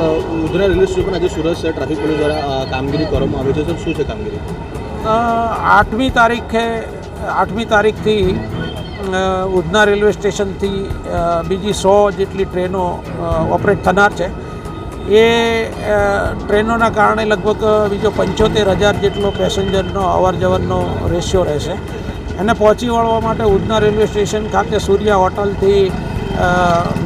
Udhna railway station પર આજે સુરત શહેર ટ્રાફિક પોલીસ દ્વારા કામગીરી કરવામાં આવી છે. સર, શું છે કામગીરી? આઠમી તારીખે, આઠમી તારીખથી ઉધના રેલવે સ્ટેશનથી બીજી સો જેટલી ટ્રેનો ઓપરેટ થનાર છે. એ ટ્રેનોના કારણે લગભગ બીજો પંચોતેર હજાર જેટલો પેસેન્જરનો અવર જવરનો રેશિયો રહેશે. એને પહોંચી વળવા માટે ઉધના રેલવે સ્ટેશન ખાતે સૂર્યા હોટલથી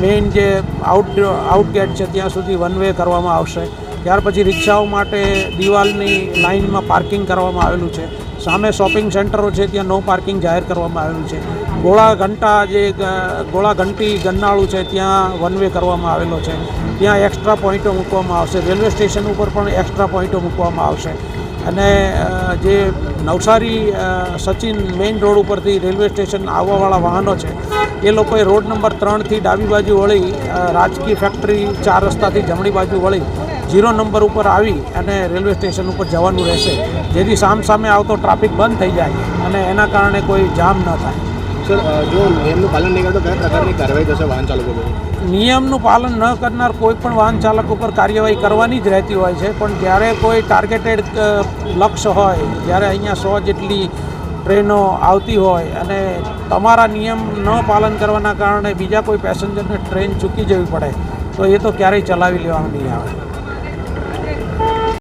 મેઇન જે આઉટ આઉટગેટ છે ત્યાં સુધી વન વે કરવામાં આવશે. ત્યાર પછી રિક્ષાઓ માટે દિવાલની લાઇનમાં પાર્કિંગ કરવામાં આવેલું છે. સામે શોપિંગ સેન્ટરો છે, ત્યાં નો પાર્કિંગ જાહેર કરવામાં આવેલું છે. ગોળા ઘંટા જે ગોળા ઘંટી ગન્નાળું છે, ત્યાં વન વે કરવામાં આવેલો છે. ત્યાં એક્સ્ટ્રા પોઈન્ટો મૂકવામાં આવશે. રેલવે સ્ટેશન ઉપર પણ એક્સ્ટ્રા પોઈન્ટો મૂકવામાં આવશે. અને જે નવસારી સચિન મેઇન રોડ ઉપરથી રેલવે સ્ટેશન આવવાવાળા વાહનો છે, એ લોકોએ રોડ નંબર ત્રણથી ડાબી બાજુ વળી રાજકીય રાજકી ફેક્ટરી ચાર રસ્તાથી જમણી બાજુ વળી જીરો નંબર ઉપર આવી અને રેલવે સ્ટેશન ઉપર જવાનું રહેશે. જેથી સામ સામે આવતો ટ્રાફિક બંધ થઈ જાય અને એના કારણે કોઈ જામ ન થાય. સર જો નિયમનું પાલન નહીં કરતો કયા પ્રકારની કાર્યવાહી થશે વાહન ચાલકો નિયમનું પાલન ન કરનાર કોઈ પણ વાહન ચાલક ઉપર કાર્યવાહી કરવાની જ રહેતી હોય છે પણ જ્યારે કોઈ ટાર્ગેટેડ લક્ષ્ય હોય જ્યારે અહીંયા સો જેટલી ટ્રેનો આવતી હોય અને તમારા નિયમ ન પાલન કરવાના કારણે બીજા કોઈ પેસેન્જરને ટ્રેન ચૂકી જવી પડે તો એ તો ક્યારેય ચલાવી લેવાનું નહીં આવે.